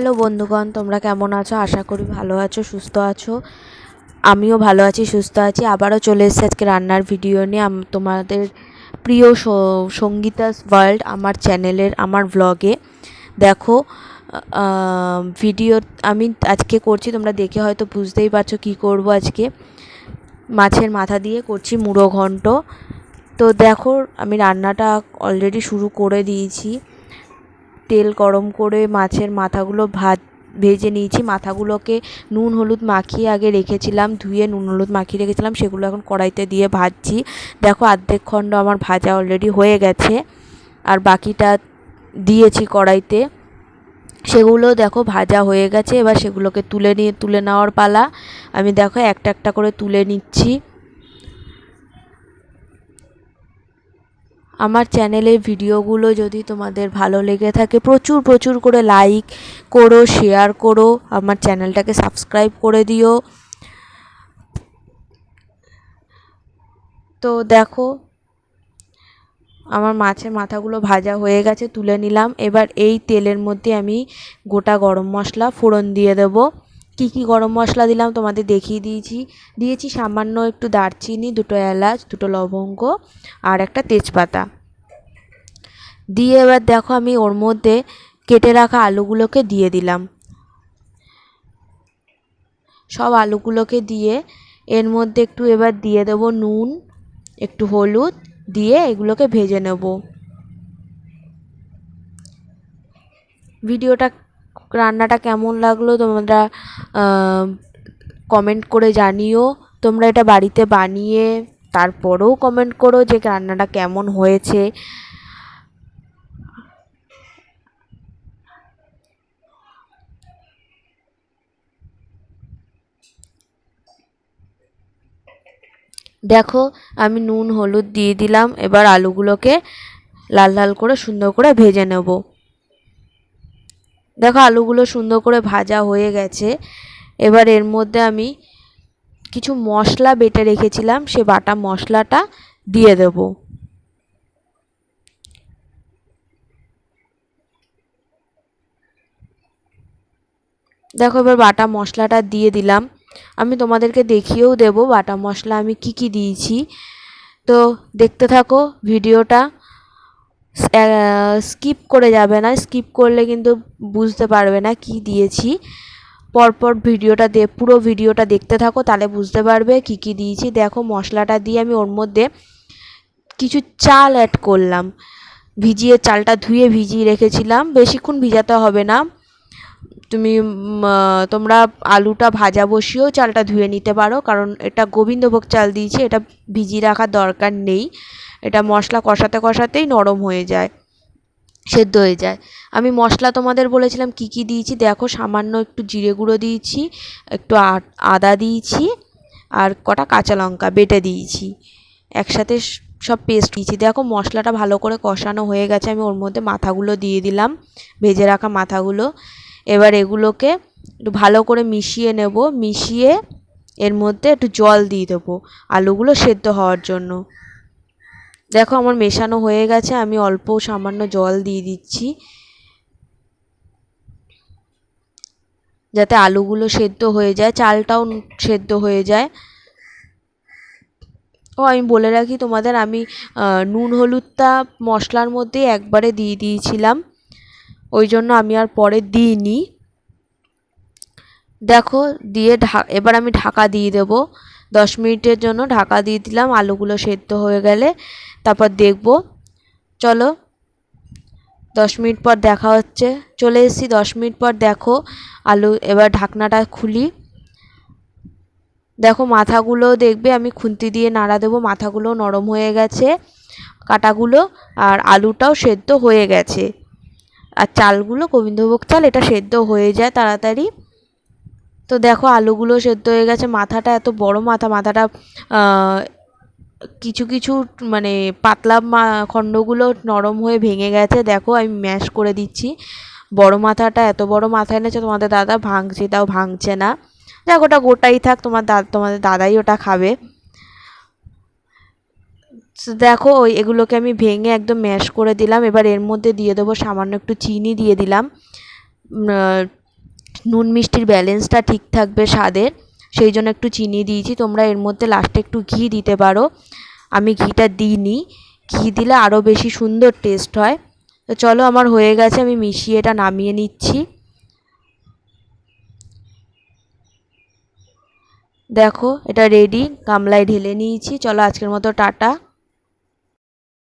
Hello বন্ধুগণ, তোমরা কেমন আছো? আশা করি ভালো আছো, সুস্থ আছো। আমিও ভালো আছি, সুস্থ আছি। আবারও চলে এসেছি আজকে রান্নার ভিডিও নিয়ে। তোমাদের প্রিয় স- সঙ্গীতাস ওয়ার্ল্ড আমার চ্যানেলের, আমার ব্লগে দেখো ভিডিও আমি আজকে করছি, তোমরা দেখে হয়তো বুঝতেই পারছ কী করব আজকে। মাছের মাথা দিয়ে করছি মুড়ো ঘন্ট। তো দেখো, আমি রান্নাটা অলরেডি শুরু করে দিয়েছি। তেল গরম করে মাছের মাথাগুলো ভাত, ভেজে নিয়েছি। মাথাগুলোকে নুন, হলুদ মাখিয়ে আগে রেখেছিলাম, ধুয়ে নুন, হলুদ মাখিয়ে রেখেছিলাম, সেগুলো এখন কড়াইতে দিয়ে ভাজছি। দেখো অর্ধেক খণ্ড আমার ভাজা অলরেডি হয়ে গেছে, আর বাকিটা দিয়েছি কড়াইতে। সেগুলো দেখো ভাজা হয়ে গেছে, এবার সেগুলোকে তুলে নিয়ে, তুলে নেওয়ার পালা। আমি দেখো একটা একটা করে তুলে নিচ্ছি। আমার চ্যানেলের ভিডিওগুলো যদি তোমাদের ভালো লেগে থাকে, প্রচুর প্রচুর করে লাইক করো শেয়ার করো, আমার চ্যানেলটাকে সাবস্ক্রাইব করে দিও। তো দেখো, আমার মাছের মাথাগুলো ভাজা হয়ে গেছে, তুলে নিলাম। এবার এই তেলের মধ্যে আমি গোটা গরম মশলা ফোড়ন দিয়ে দেব। কি কি গরম মশলা দিলাম তোমাদের দেখিয়ে দিয়েছি। দিয়েছি সামান্য একটু দারচিনি, দুটো এলাচ, দুটো লবঙ্গ আর একটা তেজপাতা। দিয়ে এবার দেখো আমি ওর মধ্যে কেটে রাখা আলুগুলোকে দিয়ে দিলাম। সব আলুগুলোকে দিয়ে এর মধ্যে একটু এবার দিয়ে দেবো নুন, একটু হলুদ দিয়ে এগুলোকে ভেজে নেব। ভিডিওটা, রান্নাটা কেমন লাগল তোমরা কমেন্ট করে জানিও। তোমরা এটা বাড়িতে বানিয়ে তারপরেও কমেন্ট করো যে রান্নাটা কেমন হয়েছে। দেখো, আমি নুন, হলুদ দিয়ে দিলাম। এবার আলুগুলোকে লাল লাল করে সুন্দর করে ভেজে নেব। দেখো, আলুগুলো সুন্দর করে ভাজা হয়ে গেছে। এবার এর মধ্যে আমি কিছু মশলা বেটে রেখেছিলাম, সে বাটা মশলাটা দিয়ে দেব। দেখো, এবার বাটা মশলাটা দিয়ে দিলাম। আমি তোমাদেরকে দেখিয়েও দেব বাটা মশলা আমি কি কি দিয়েছি। তো দেখতে থাকো ভিডিওটা। স্কিপ করে যাবে না, স্কিপ করলে কিন্তু বুঝতে পারবে না কি দিয়েছি। পরপর ভিডিওটা দে, পুরো ভিডিওটা দেখতে থাকো, তাহলে বুঝতে পারবে কি কি দিয়েছি। দেখো মশলাটা দিয়ে আমি ওর মধ্যে কিছু চাল অ্যাড করলাম। ভিজিয়ে চালটা ধুয়ে ভিজিয়ে রেখেছিলাম। বেশিক্ষণ ভিজাতে হবে না। তুমি তোমরা আলুটা ভাজা বসিয়েও চালটা ধুয়ে নিতে পারো, কারণ এটা গোবিন্দভোগ চাল দিয়েছি, এটা ভিজিয়ে রাখার দরকার নেই। এটা মশলা কষাতে কষাতেই নরম হয়ে যায়, সেদ্ধ হয়ে যায়। আমি মশলা তোমাদের বলেছিলাম কি কি দিয়েছি, দেখো সামান্য একটু জিরে গুঁড়ো দিয়েছি, একটু আদা দিয়েছি, আর কটা কাঁচা লঙ্কা বেটে দিয়েছি। একসাথে সব পেস্ট দিয়েছি। দেখো মশলাটা ভালো করে কষানো হয়ে গেছে, আমি ওর মধ্যে মাথাগুলো দিয়ে দিলাম, ভেজে রাখা মাথাগুলো। এবার এগুলোকে একটু ভালো করে মিশিয়ে নেব। মিশিয়ে এর মধ্যে একটু জল দিয়ে দেবো আলুগুলো সেদ্ধ হওয়ার জন্য। দেখো আমার মেশানো হয়ে গেছে, আমি অল্প সামান্য জল দিয়ে দিচ্ছি। যাতে আলুগুলো সেদ্ধ হয়ে যায়, চালটাও সেদ্ধ হয়ে যায়। ও, আমি বলে রাখি তোমাদের, আমি নুন, হলুদটা মশলার মধ্যে একবারে দিয়ে দিয়েছিলাম। ওই জন্য আমি আর পরে দিইনি। দেখো, দিয়ে ঢা, এবার আমি ঢাকা দিয়ে দেবো। দশ মিনিটের জন্য ঢাকা দিয়ে দিলাম, আলুগুলো সেদ্ধ হয়ে গেলে তারপর দেখব। চলো, দশ মিনিট পর দেখা হচ্ছে। চলে এসেছি, দশ মিনিট পর দেখো আলু, এবার ঢাকনাটা খুলি। দেখো, মাথাগুলো দেখবে, আমি খুন্তি দিয়ে নাড়া দেবো, মাথাগুলো নরম হয়ে গেছে, কাটাগুলো, আর আলুটাও সেদ্ধ হয়ে গেছে। আর চালগুলো গোবিন্দভোগ চাল, এটা সেদ্ধ হয়ে যায় তাড়াতাড়ি। তো দেখো আলুগুলো সেদ্ধ হয়ে গেছে, মাথাটা এত বড় মাথা, মাথাটা কিছু কিছু মানে পাতলা খণ্ডগুলো নরম হয়ে ভেঙে গেছে। দেখো আমি ম্যাশ করে দিচ্ছি। বড় মাথাটা এত বড় মাথা এনেছে, তোমাদের দাদা ভাঙছে, তাও ভাঙছে না। দেখ ওটা গোটাই থাক, তোমার দাদা তোমাদের দাদাই ওটা খাবে। দেখো, ওই এগুলোকে আমি ভেঙে একদম ম্যাশ করে দিলাম। এবার এর মধ্যে দিয়ে দেবো সামান্য একটু চিনি দিয়ে দিলাম। নুন মিষ্টির ব্যালেন্সটা ঠিক থাকবে স্বাদের। সেই জন্য একটু চিনি দিয়েছি। তোমরা এর মধ্যে লাস্টে একটু ঘি দিতে পারো। আমি ঘিটা দিইনি। ঘি দিলে আরও বেশি সুন্দর টেস্ট হয়। তো চলো, আমার হয়ে গেছে। আমি মিশিয়ে এটা নামিয়ে নিচ্ছি। দেখো, এটা রেডি গামলায় ঢেলে নিয়েছি। চলো, আজকের মতো টাটা।